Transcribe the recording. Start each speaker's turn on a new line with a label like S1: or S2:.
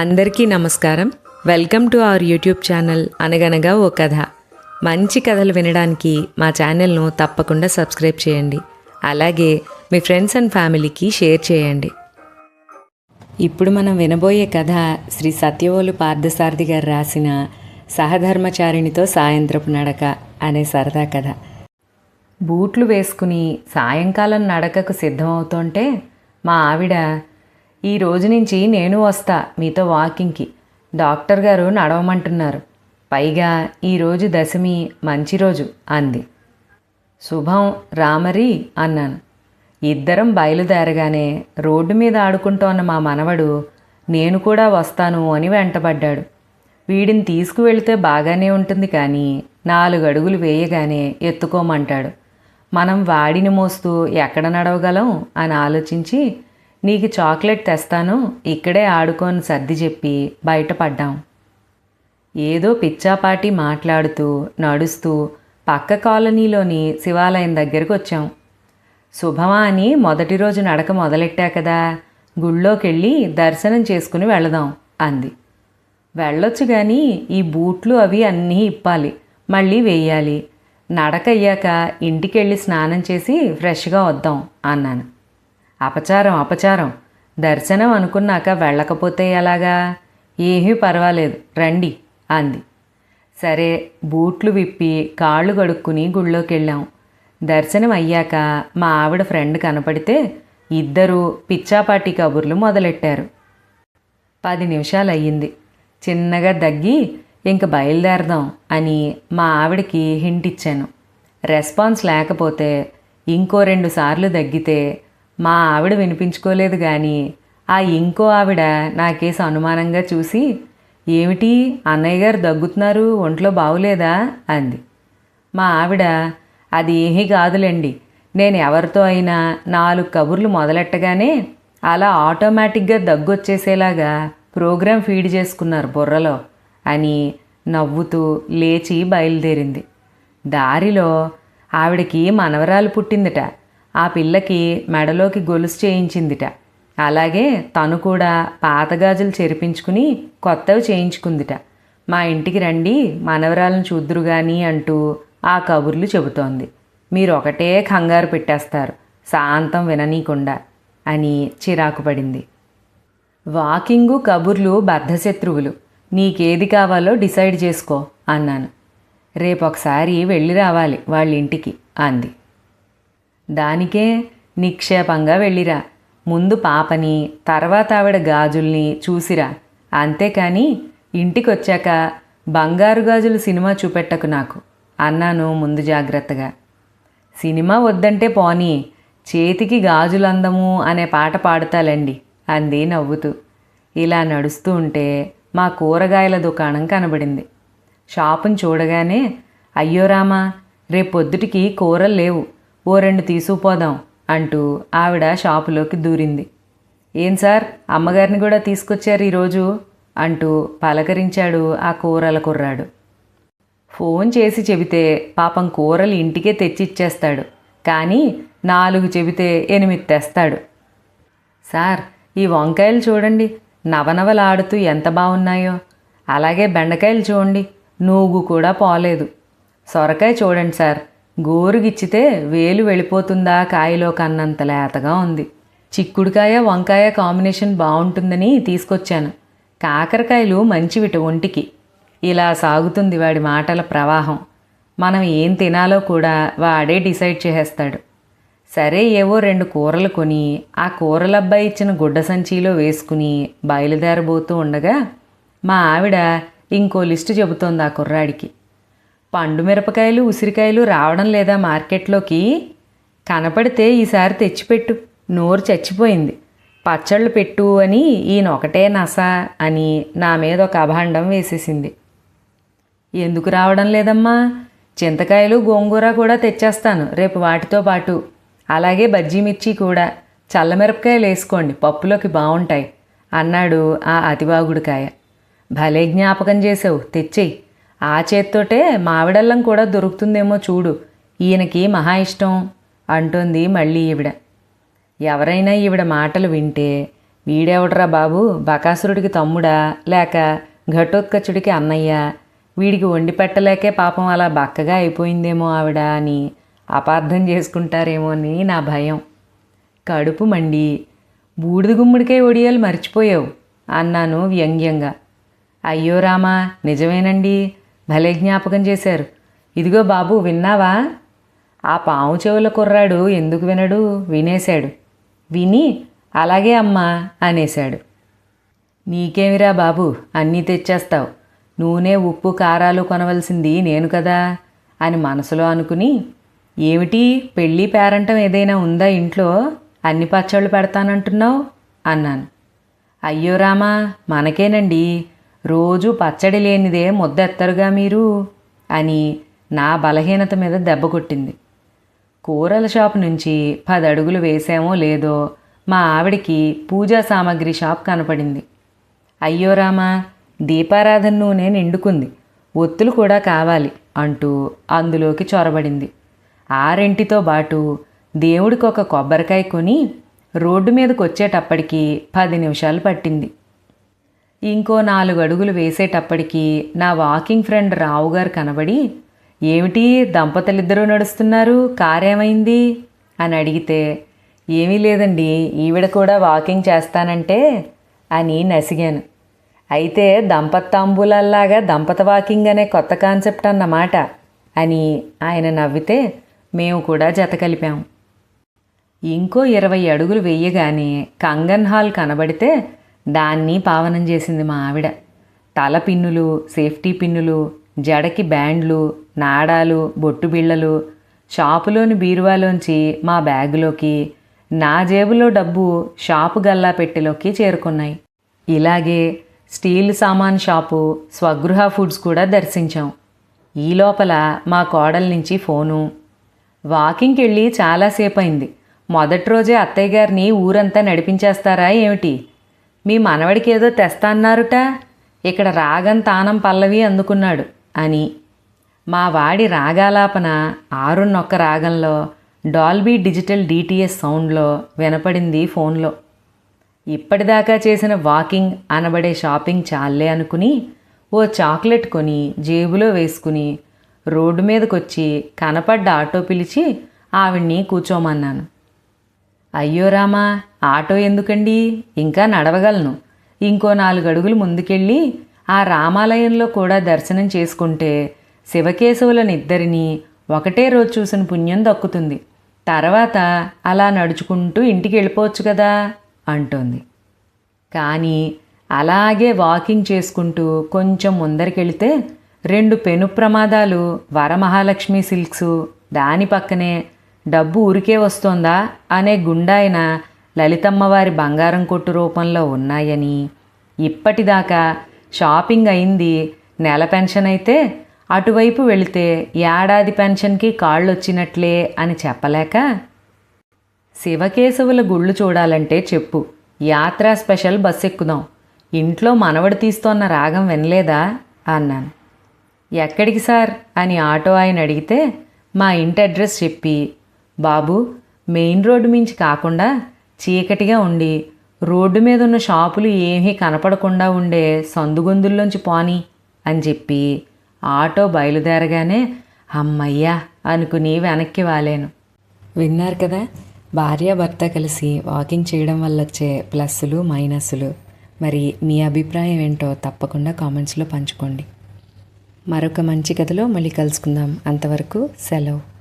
S1: అందరికీ నమస్కారం. Welcome to our YouTube channel Anaganaga O Katha. మంచి కథలు వినడానికి మా ఛానల్ను తప్పకుండా సబ్స్క్రైబ్ చేయండి. అలాగే మీ ఫ్రెండ్స్ అండ్ ఫ్యామిలీకి షేర్ చేయండి. ఇప్పుడు మనం వినబోయే కథ శ్రీ సత్యవోలు పార్థసారథి గారు రాసిన సహధర్మచారిణితో సాయంత్రపు నడక అనే సరదా కథ. బూట్లు వేసుకుని సాయంకాలం నడకకు సిద్ధమవుతుంటే మా ఆవిడ ఈ రోజు నుంచి నేను వస్తా మీతో వాకింగ్కి. డాక్టర్ గారు నడవమంటున్నారు. పైగా ఈరోజు దశమి మంచి రోజు అంది. శుభం రామరి అన్నాను. ఇద్దరం బయలుదేరగానే రోడ్డు మీద ఆడుకుంటోన్న మా మనవడు నేను కూడా వస్తాను అని వెంటబడ్డాడు. వీడిని తీసుకువెళితే బాగానే ఉంటుంది కానీ నాలుగు అడుగులు వేయగానే ఎత్తుకోమంటాడు. మనం వాడిని మోస్తూ ఎక్కడ నడవగలం అని ఆలోచించి నీకు చాక్లెట్ తెస్తాను ఇక్కడే ఆడుకొని సర్ది చెప్పి బయటపడ్డాం. ఏదో పిచ్చాపాటి మాట్లాడుతూ నడుస్తూ పక్క కాలనీలోని శివాలయం దగ్గరికి వచ్చాం. శుభమా అని మొదటి రోజు నడక మొదలెట్టా కదా గుళ్ళోకెళ్ళి దర్శనం చేసుకుని వెళదాం అంది. వెళ్ళొచ్చు కానీ ఈ బూట్లు అవి అన్నీ ఇప్పాలి మళ్ళీ వేయాలి. నడక అయ్యాక ఇంటికెళ్ళి స్నానం చేసి ఫ్రెష్గా వద్దాం అన్నాను. అపచారం అపచారం. దర్శనం అనుకున్నాక వెళ్ళకపోతే ఎలాగా? ఏమీ పర్వాలేదు రండి అంది. సరే బూట్లు విప్పి కాళ్ళు కడుక్కుని గుళ్ళోకి వెళ్ళాం దర్శనం అయ్యాక మా ఆవిడ ఫ్రెండ్ కనపడితే ఇద్దరూ పిచ్చాపాటి కబుర్లు మొదలెట్టారు. పది నిమిషాలు అయ్యింది చిన్నగా దగ్గి ఇంక బయలుదేరదాం అని మా ఆవిడకి హింట్ ఇచ్చాను రెస్పాన్స్ లేకపోతే ఇంకో రెండు సార్లు దగ్గితే మా ఆవిడ వినిపించుకోలేదు కానీ ఆ ఇంకో ఆవిడ నాకేసి అనుమానంగా చూసి ఏమిటి అన్నయ్య గారు దగ్గుతున్నారు ఒంట్లో బాగులేదా అంది. మా ఆవిడ అది ఏమీ కాదులేండి నేను ఎవరితో అయినా నాలుగు కబుర్లు మొదలెట్టగానే అలా ఆటోమేటిక్గా దగ్గొచ్చేసేలాగా ప్రోగ్రాం ఫీడ్ చేసుకున్నారు బుర్రలో అని నవ్వుతూ లేచి బయలుదేరింది. దారిలో ఆవిడకి మనవరాలు పుట్టిందిట. ఆ పిల్లకి మెడలోకి గొలుసు చేయించిందిట. అలాగే తను కూడా పాత గాజులు చెరిపించుకుని కొత్తవి చేయించుకుందిట. మా ఇంటికి రండి మనవరాలను చూద్దురు గాని అంటూ ఆ కబుర్లు చెబుతోంది. మీరు ఒకటే కంగారు పెట్టేస్తారు శాంతం విననీయకుండా అని చిరాకు పడింది. వాకింగు కబుర్లు బద్ధశత్రువులు నీకేది కావాలో డిసైడ్ చేసుకో అన్నాను. రేపు ఒకసారి వెళ్ళి రావాలి వాళ్ళ ఇంటికి అంది. దానికే నిక్షేపంగా వెళ్ళిరా. ముందు పాపని తర్వాత ఆవిడ గాజుల్ని చూసిరా. అంతేకాని ఇంటికొచ్చాక బంగారు గాజులు సినిమా చూపెట్టకు నాకు అన్నాను ముందు జాగ్రత్తగా. సినిమా వద్దంటే పోనీ చేతికి గాజులందము అనే పాట పాడుతాలండి అంది నవ్వుతూ. ఇలా నడుస్తూ ఉంటే మా కూరగాయల దుకాణం కనబడింది. షాపుని చూడగానే అయ్యో రామా రేపొద్దుటికి కూరలు లేవు. ఓ రెండు తీసుకుపోదాం అంటూ ఆవిడ షాపులోకి దూరింది. ఏం సార్? అమ్మగారిని కూడా తీసుకొచ్చారు ఈరోజు? అంటూ పలకరించాడు ఆ కూరల కుర్రాడు. ఫోన్ చేసి చెబితే పాపం కూరలు ఇంటికే తెచ్చిచ్చేస్తాడు. కానీ నాలుగు చెబితే ఎనిమిది తెస్తాడు. సార్ ఈ వంకాయలు చూడండి. నవనవలాడుతూ ఎంత బాగున్నాయో. అలాగే బెండకాయలు చూడండి. నూగు కూడా పోలేదు. సొరకాయ చూడండి సార్. గోరుగిచ్చితే వేలు వెళ్ళిపోతుందా కాయలో కన్నంత లేతగా ఉంది. చిక్కుడుకాయ వంకాయ కాంబినేషన్ బాగుంటుందని తీసుకొచ్చాను. కాకరకాయలు మంచివిట ఒంటికి. ఇలా సాగుతుంది వాడి మాటల ప్రవాహం. మనం ఏం తినాలో కూడా వాడే డిసైడ్ చేసేస్తాడు. సరే ఏవో రెండు కూరలు కొని ఆ కూరలబ్బాయి ఇచ్చిన గుడ్డ సంచిలో వేసుకుని బయలుదేరబోతూ ఉండగా మా ఆవిడ ఇంకో లిస్టు చెబుతోంది ఆ కుర్రాడికి. పండు మిరపకాయలు ఉసిరికాయలు రావడం లేదా మార్కెట్లోకి కనపడితే ఈసారి తెచ్చిపెట్టు. నోరు చచ్చిపోయింది. పచ్చళ్ళు పెట్టు అని ఈయన ఒకటే నస అని నా మీద ఒక అభాండం వేసేసింది. ఎందుకు రావడం లేదమ్మా? చింతకాయలు గోంగూర కూడా తెచ్చేస్తాను. రేపు వాటితో పాటు. అలాగే బజ్జీ మిర్చి కూడా. చల్లమిరపకాయలు వేసుకోండి. పప్పులోకి బాగుంటాయి అన్నాడు ఆ అతివాగుడికాయ భలే జ్ఞాపకం చేసావు తెచ్చేయి. ఆ చేత్తోటే మావిడల్లం కూడా దొరుకుతుందేమో చూడు. ఈయనకి మహా ఇష్టం అంటోంది మళ్ళీ ఈవిడ. ఎవరైనా ఈవిడ మాటలు వింటే వీడెవడరా బాబు? బకాసురుడికి తమ్ముడా? లేక ఘటోత్కచుడికి అన్నయ్య? వీడికి వండి పెట్టలేకే పాపం అలా బక్కగా అయిపోయిందేమో ఆవిడ అని అపార్థం చేసుకుంటారేమో అని నా భయం. కడుపు మండి. బూడిద గుమ్మడికాయ ఒడియాలు మర్చిపోయావు అన్నాను వ్యంగ్యంగా. అయ్యో రామా! నిజమేనండి? భలే జ్ఞాపకం చేశారు. ఇదిగో బాబు విన్నావా? ఆ పాము చెవుల కుర్రాడు ఎందుకు వినడు? వినేశాడు. విని అలాగే అమ్మా అనేశాడు. నీకేమిరా బాబు అన్నీ తెచ్చేస్తావు. నూనె ఉప్పు కారాలు కొనవలసింది నేను కదా అని మనసులో అనుకుని ఏమిటి పెళ్ళి పేరంటం ఏదైనా ఉందా ఇంట్లో? అన్ని పచ్చళ్ళు పెడతానంటున్నావు? అన్నాను. అయ్యో రామా మనకేనండి. రోజు పచ్చడి లేనిదే ముద్దెత్తరుగా మీరు? అని నా బలహీనత మీద దెబ్బ కొట్టింది. కూరల షాప్ నుంచి పది అడుగులు వేసామో లేదో మా ఆవిడికి పూజా సామాగ్రి షాప్ కనపడింది. అయ్యో రామా దీపారాధన నూనె నిండుకుంది. ఒత్తులు కూడా కావాలి అంటూ అందులోకి చొరబడింది. ఆరింటితో బాటు దేవుడికి ఒక కొబ్బరికాయ కొని రోడ్డు మీదకి వచ్చేటప్పటికి పది నిమిషాలు పట్టింది. ఇంకో నాలుగు అడుగులు వేసేటప్పటికి నా వాకింగ్ ఫ్రెండ్ రావు గారు కనబడి ఏమిటి దంపతులిద్దరూ నడుస్తున్నారు? కారేమైంది? అని అడిగితే ఏమీ లేదండి ఈవిడ కూడా వాకింగ్ చేస్తానంటే? అని నసిగాను. అయితే దంపతాంబూలల్లాగా దంపత వాకింగ్ అనే కొత్త కాన్సెప్ట్ అన్నమాట అని ఆయన నవ్వితే మేము కూడా జత కలిపాము ఇంకో ఇరవై అడుగులు వెయ్యగానే కంగన్ హాల్ కనబడితే దాన్ని పావనం చేసింది మా ఆవిడ. తల పిన్నులు సేఫ్టీ పిన్నులు జడకి బ్యాండ్లు నాడాలు బొట్టు బిళ్ళలు షాపులోని బీరువాలోంచి మా బ్యాగులోకి నా జేబులో డబ్బు షాపు గల్లా పెట్టెలోకి చేరుకున్నాయి. ఇలాగే స్టీల్ సామాన్ షాపు స్వగృహ ఫుడ్స్ కూడా దర్శించాం. ఈ లోపల మా కోడల నుంచి ఫోను. వాకింగ్కి వెళ్ళి చాలాసేపు అయింది మొదటి రోజే అత్తయ్య గారిని ఊరంతా నడిపించేస్తారా ఏమిటి? మీ మనవడికి ఏదో తెస్తా అన్నారుట ఇక్కడ రాగం తానం పల్లవి అందుకున్నాడు అని. మా వాడి రాగాలాపన ఆరున్నొక్క రాగంలో డాల్బీ డిజిటల్ డిటిఎస్ సౌండ్లో వినపడింది ఫోన్లో. ఇప్పటిదాకా చేసిన వాకింగ్ అనబడే షాపింగ్ చాలే అనుకుని ఓ చాక్లెట్ కొని జేబులో వేసుకుని రోడ్డు మీదకొచ్చి కనపడ్డ ఆటో పిలిచి ఆవిడ్ని కూర్చోమన్నాను. అయ్యో రామా ఆటో ఎందుకండి? ఇంకా నడవగలను. ఇంకో నాలుగు అడుగులు ముందుకెళ్ళి ఆ రామాలయంలో కూడా దర్శనం చేసుకుంటే శివకేశవులనిద్దరినీ ఒకటే రోజు చూసిన పుణ్యం దక్కుతుంది. తర్వాత అలా నడుచుకుంటూ ఇంటికి వెళ్ళిపోవచ్చు కదా? అంటోంది. కానీ అలాగే వాకింగ్ చేసుకుంటూ కొంచెం ముందరికెళితే రెండు పెను ప్రమాదాలు వరమహాలక్ష్మి సిల్క్స్ దాని పక్కనే డబ్బు ఊరికే వస్తోందా? అనే గుండాయన లలితమ్మవారి బంగారం కొట్టు రూపంలో ఉన్నాయని. ఇప్పటిదాకా షాపింగ్ అయింది. నెల పెన్షన్ అయితే అటువైపు వెళితే ఏడాది పెన్షన్కి కాళ్ళొచ్చినట్లే అని చెప్పలేక? శివకేశవుల గుళ్ళు చూడాలంటే చెప్పు. యాత్రా స్పెషల్ బస్ ఎక్కుదాం ఇంట్లో మనవడు తీస్తోన్న రాగం వినలేదా? అన్నాను. ఎక్కడికి సార్? అని ఆటో ఆయన అడిగితే మా ఇంటి అడ్రస్ చెప్పి బాబు మెయిన్ రోడ్డు మించి కాకుండా చీకటిగా ఉండి రోడ్డు మీద ఉన్న షాపులు ఏమీ కనపడకుండా ఉండే సందుగొందుల్లోంచి పోని అని చెప్పి ఆటో బయలుదేరగానే అమ్మయ్యా అనుకుని వెనక్కి వాలేను. విన్నారు కదా భార్యాభర్త కలిసి వాకింగ్ చేయడం వల్ల వచ్చే ప్లస్సులు మైనస్సులు. మరి మీ అభిప్రాయం ఏంటో తప్పకుండా కామెంట్స్లో పంచుకోండి. మరొక మంచి కథలో మళ్ళీ కలుసుకుందాం. అంతవరకు సెలవు.